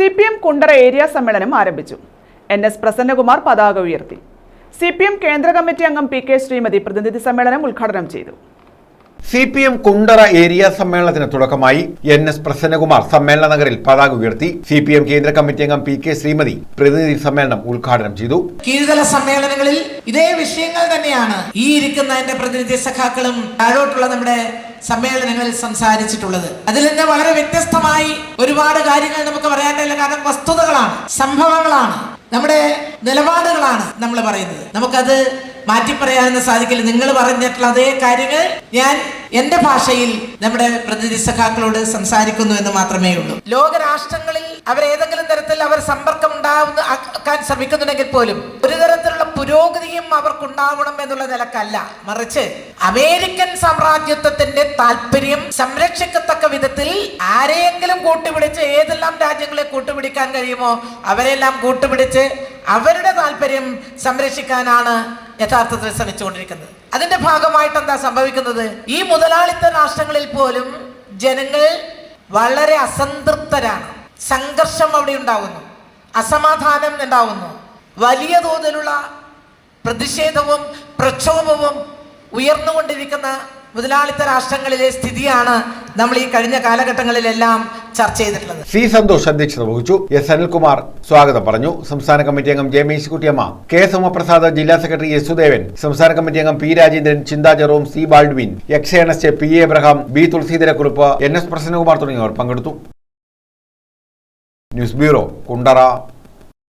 C P M Kundara area സമ്മേളനം ആരംഭിച്ചു. N S Prasannakumar പതാക ഉയർത്തി. സി പി എം കേന്ദ്ര കമ്മിറ്റി അംഗം പി കെ ശ്രീമതി പ്രതിനിധി സമ്മേളനം ഉദ്ഘാടനം ചെയ്തു. C P M Kundara area സമ്മേളനത്തിന് തുടക്കമായി എൻ എസ് പ്രസന്നകുമാർ സമ്മേളന നഗറിൽ പതാക ഉയർത്തി സി പി എം കേന്ദ്ര കമ്മിറ്റി അംഗം പി കെ ശ്രീമതി പ്രതിനിധി സമ്മേളനം ഉദ്ഘാടനം ചെയ്തു. കീഴ്തല സമ്മേളനങ്ങളിൽ ഇതേ വിഷയങ്ങൾ തന്നെയാണ് ഈ ഇരിക്കുന്ന എന്റെ പ്രതിനിധി സഖാക്കളും താഴോട്ടുള്ള നമ്മുടെ സമ്മേളനങ്ങളിൽ സംസാരിച്ചിട്ടുള്ളത്. അതിൽ നിന്ന് വളരെ വ്യത്യസ്തമായി ഒരുപാട് കാര്യങ്ങൾ നമുക്ക് പറയാനില്ല കാരണം വസ്തുതകളാണ് സംഭവങ്ങളാണ് നമ്മുടെ നിലപാടുകളാണ് നമ്മൾ പറയുന്നത്. നമുക്കത് മാറ്റി പറയാനൊന്നും സാധിക്കില്ല. നിങ്ങൾ പറഞ്ഞിട്ടുള്ള അതേ കാര്യങ്ങൾ ഞാൻ എന്റെ ഭാഷയിൽ നമ്മുടെ പ്രതിനിധി സഖാക്കളോട് സംസാരിക്കുന്നു എന്ന് മാത്രമേ ഉള്ളൂ. ലോകരാഷ്ട്രങ്ങളിൽ അവർ ഏതെങ്കിലും തരത്തിൽ അവർ സമ്പർക്കം ഉണ്ടാവുന്ന ശ്രമിക്കുന്നുണ്ടെങ്കിൽ പോലും ഒരു തരത്തിലുള്ള പുരോഗതിയും അവർക്കുണ്ടാവണം എന്നുള്ള നിലക്കല്ല. മറിച്ച് അമേരിക്കൻ സാമ്രാജ്യത്വത്തിന്റെ താല്പര്യം സംരക്ഷിക്കത്തക്ക വിധത്തിൽ ആരെയെങ്കിലും കൂട്ടുപിടിച്ച് ഏതെല്ലാം രാജ്യങ്ങളെ കൂട്ടുപിടിക്കാൻ കഴിയുമോ അവരെല്ലാം കൂട്ടുപിടിച്ച് അവരുടെ താല്പര്യം സംരക്ഷിക്കാനാണ് യഥാർത്ഥത്തിൽ ശ്രമിച്ചുകൊണ്ടിരിക്കുന്നത്. അതിന്റെ ഭാഗമായിട്ട് എന്താ സംഭവിക്കുന്നത്? ഈ മുതലാളിത്ത രാഷ്ട്രങ്ങളിൽ പോലും ജനങ്ങൾ വളരെ അസംതൃപ്തരാണ്. സംഘർഷം അവിടെ ഉണ്ടാകുന്നു അസമാധാനം ഉണ്ടാവുന്നു. വലിയ തോതിലുള്ള പ്രതിഷേധവും പ്രക്ഷോഭവും ഉയർന്നുകൊണ്ടിരിക്കുന്ന മുതലാളിത്ത രാഷ്ട്രങ്ങളിലെ സ്ഥിതിയാണ് നമ്മൾ ഈ കഴിഞ്ഞ കാലഘട്ടങ്ങളിലെല്ലാം ചർച്ച ചെയ്തിട്ടുള്ളത്. സി സന്തോഷ് അധ്യക്ഷത വഹിച്ചു. എസ് അനിൽകുമാർ സ്വാഗതം പറഞ്ഞു. സംസ്ഥാന കമ്മിറ്റി അംഗം ജെ മേശിക്കുട്ടിയമ്മ കെ സോമപ്രസാദ് ജില്ലാ സെക്രട്ടറി എസ് സുദേവൻ സംസ്ഥാന കമ്മിറ്റി അംഗം P Rajendran Chintha Jerome C Baldwin X Ernest P A Abraham B Thulaseedharakurup N S Prasannakumar തുടങ്ങിയവർ പങ്കെടുത്തു. News bureau Kundara.